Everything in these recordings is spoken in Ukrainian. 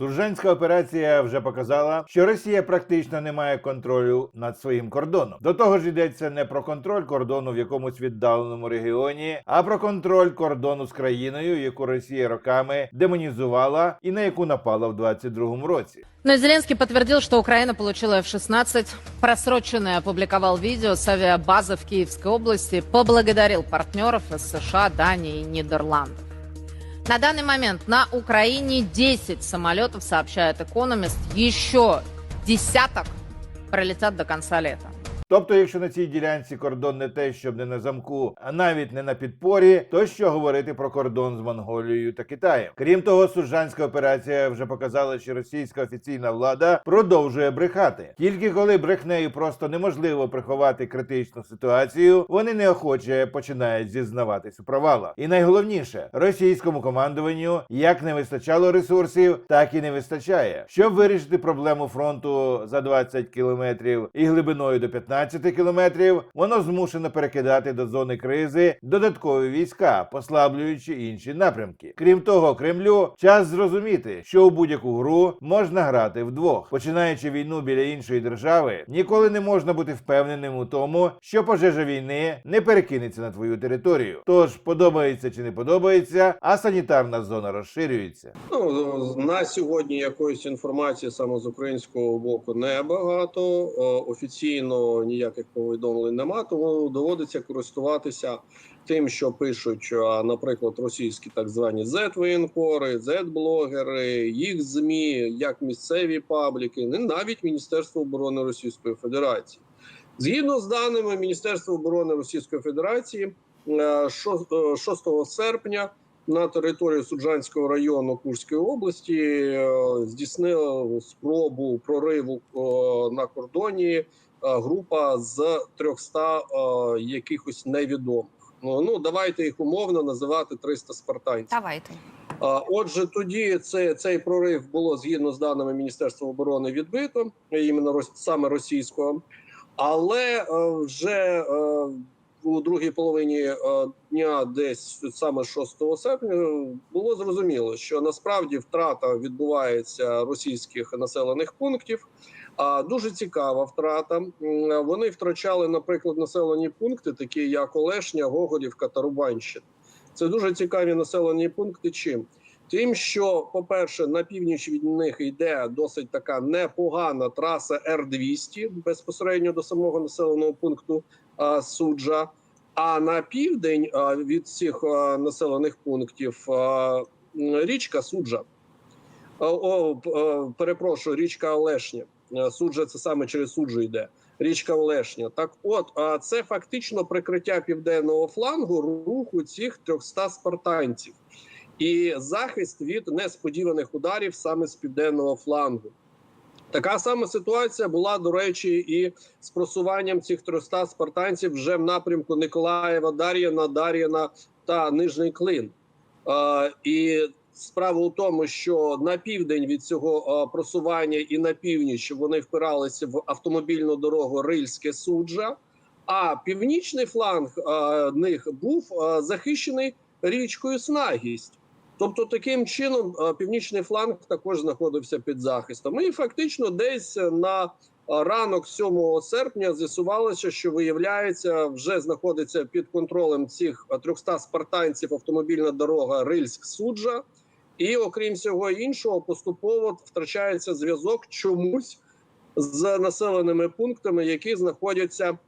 Суржанська операція вже показала, що Росія практично не має контролю над своїм кордоном. До того ж йдеться не про контроль кордону в якомусь віддаленому регіоні, а про контроль кордону з країною, яку Росія роками демонізувала і на яку напала в 22-му році. Но Зеленский подтвердил, что Украина получила F-16, просроченное опубликовал видео с авиабазы в Киевской области, поблагодарил партнеров из США, Дании и Нидерландов. На данный момент на Украине 10 самолетов, сообщает Экономист, еще десяток пролетят до конца лета. Тобто, якщо на цій ділянці кордон не те, щоб не на замку, а навіть не на підпорі, то що говорити про кордон з Монголією та Китаєм? Крім того, Суржанська операція вже показала, що російська офіційна влада продовжує брехати. Тільки коли брехнею просто неможливо приховати критичну ситуацію, вони неохоче починають зізнаватись у провалах. І найголовніше, російському командуванню як не вистачало ресурсів, так і не вистачає. Щоб вирішити проблему фронту за 20 кілометрів і глибиною до 15 кілометрів, воно змушено перекидати до зони кризи додаткові війська, послаблюючи інші напрямки. Крім того, Кремлю час зрозуміти, що у будь-яку гру можна грати вдвох. Починаючи війну біля іншої держави, ніколи не можна бути впевненим у тому, що пожежа війни не перекинеться на твою територію. Тож подобається чи не подобається, а санітарна зона розширюється. Ну на сьогодні якоїсь інформації саме з українського боку небагато. О, Офіційно ніяких повідомлень нема, тому доводиться користуватися тим, що пишуть, наприклад, російські так звані Z-воєнкори, Z-блогери, їх змі, як місцеві пабліки, навіть Міністерство оборони Російської Федерації. Згідно з даними Міністерства оборони Російської Федерації, е, шо- е, 6 серпня на території Суджанського району Курської області е, здійснила спробу прориву е, на кордоні е, група з 300 е, якихось невідомих. Ну, ну давайте їх умовно називати 300 спартанців. Давайте. Отже, тоді це, цей прорив було згідно з даними Міністерства оборони відбито, іменно саме російського. Але е, вже е, у другій половині е, дня, десь саме 6 серпня, було зрозуміло, що насправді втрата відбувається російських населених пунктів. А дуже цікава втрата. Вони втрачали, наприклад, населені пункти, такі як Олешня, Гоголівка та Рубанщина. Це дуже цікаві населені пункти. Чим? Тим, що, по-перше, на північ від них йде досить така непогана траса Р-200 безпосередньо до самого населеного пункту а, суджа. А на південь а, від цих а, населених пунктів а, річка суджа. О, е, перепрошую, річка Олешня. Е, Суджа це саме через суджу йде. Річка Олешня. Так, от а це фактично прикриття південного флангу руху цих 300 спартанців і захист від несподіваних ударів саме з південного флангу. Така сама ситуація була, до речі, і з просуванням цих 300 спартанців вже в напрямку Николаєва, Дар'яна, Дар'яна та Нижній Клин. Е, і справа у тому, що на південь від цього е, просування і на північ вони впиралися в автомобільну дорогу Рильське суджа. А північний фланг е, них був е, захищений річкою Снагість. Тобто, таким чином, е, північний фланг також знаходився під захистом. І фактично, десь на е, ранок 7 серпня з'ясувалося, що виявляється, вже знаходиться під контролем цих е, 300 спартанців автомобільна дорога Рильськ-Суджа. І окрім всього іншого, поступово втрачається зв'язок чомусь з населеними пунктами, які знаходяться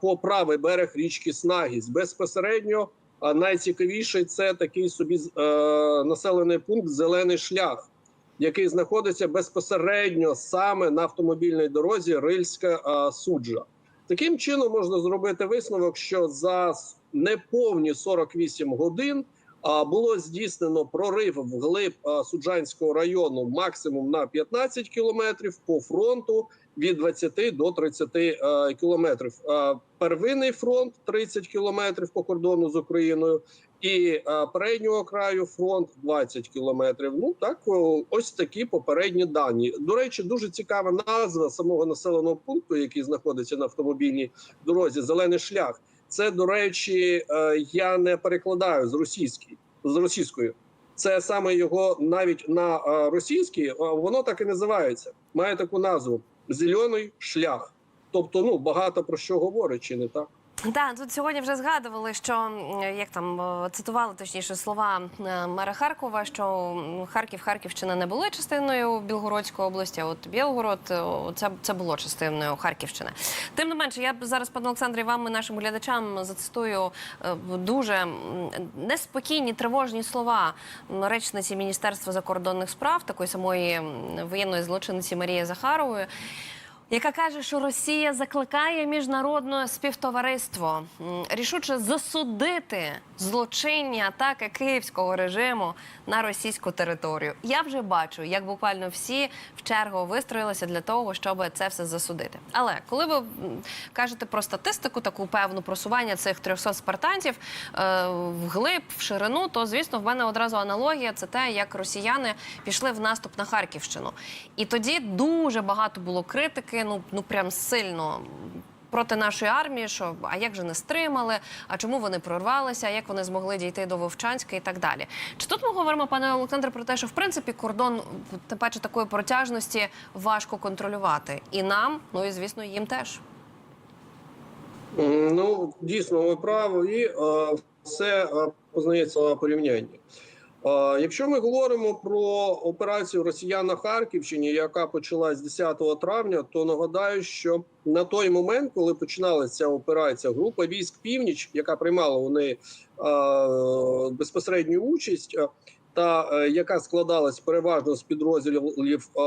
по правий берег річки Снагість. Безпосередньо найцікавіший це такий собі е, населений пункт Зелений шлях, який знаходиться безпосередньо саме на автомобільній дорозі Рильська а, суджа. Таким чином можна зробити висновок, що за неповні 48 годин а, було здійснено прорив вглиб а, Суджанського району максимум на 15 кілометрів по фронту від 20 до 30 е, кілометрів. Е, Первинний фронт 30 кілометрів по кордону з Україною, і е, переднього краю фронт 20 кілометрів. Ну так ось такі попередні дані. До речі, дуже цікава назва самого населеного пункту, який знаходиться на автомобільній дорозі. Зелений шлях. Це до речі, я не перекладаю з російської з російської. Це саме його навіть на російській, воно так і називається. Має таку назву Зелений шлях. Тобто, ну багато про що говорить, чи не так? Так, тут сьогодні вже згадували, що як там е, цитували точніше слова е, мера Харкова, що Харків, Харківщина не були частиною Білгородської області. А от Білгород е, це, це було частиною Харківщини. Тим не менше, я зараз, пане Олександре, вам і нашим глядачам зацитую дуже неспокійні, тривожні слова речниці Міністерства закордонних справ, такої самої воєнної злочинниці Марії Захарової яка каже, що Росія закликає міжнародне співтовариство рішуче засудити злочинні атаки київського режиму на російську територію. Я вже бачу, як буквально всі в чергу вистроїлися для того, щоб це все засудити. Але коли ви кажете про статистику, таку певну просування цих 300 спартанців е, вглиб, в ширину, то звісно в мене одразу аналогія це те, як росіяни пішли в наступ на Харківщину. І тоді дуже багато було критики, ну ну прям сильно. Проти нашої армії, що а як же не стримали, а чому вони прорвалися, а як вони змогли дійти до Вовчанська і так далі. Чи тут ми говоримо, пане Олександре, про те, що в принципі кордон, тим паче такої протяжності, важко контролювати і нам, ну і звісно, їм теж. Ну, дійсно, ви праві, е, все е, познається. Е, Якщо ми говоримо про операцію Росіян на Харківщині, яка почалась 10 травня, то нагадаю, що на той момент, коли починалася ця операція, група військ Північ, яка приймала е, безпосередню участь, та е, яка складалась переважно з підрозділів е,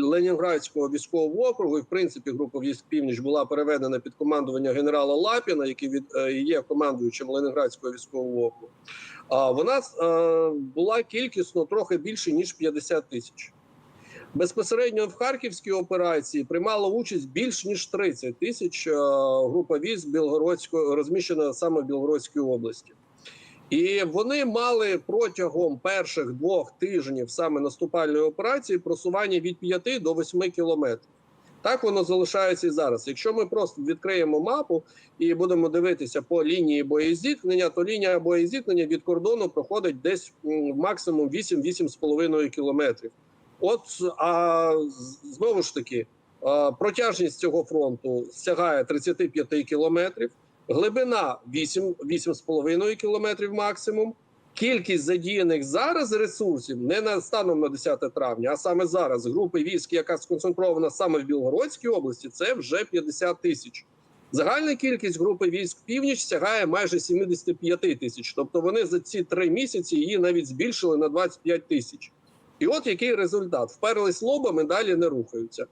Ленінградського військового округу, і в принципі група військ Північ була переведена під командування генерала Лапіна, який від е, є командуючим Ленінградського військового округу. А вона була кількісно трохи більше ніж 50 тисяч. Безпосередньо в харківській операції приймало участь більш ніж 30 тисяч. Група військ Білгородської розміщена саме в Білгородській області. І вони мали протягом перших двох тижнів саме наступальної операції просування від 5 до 8 кілометрів. Так воно залишається і зараз. Якщо ми просто відкриємо мапу і будемо дивитися по лінії боєзіткнення, то лінія боєзіткнення від кордону проходить десь максимум 8-8,5 кілометрів. От а знову ж таки, протяжність цього фронту сягає 35 кілометрів. Глибина 8, 8,5 кілометрів максимум. Кількість задіяних зараз ресурсів не на станом на 10 травня, а саме зараз групи військ, яка сконцентрована саме в Білгородській області, це вже 50 тисяч. Загальна кількість групи військ північ сягає майже 75 тисяч. Тобто вони за ці три місяці її навіть збільшили на 25 тисяч. І от який результат: вперлись лобами, далі не рухаються.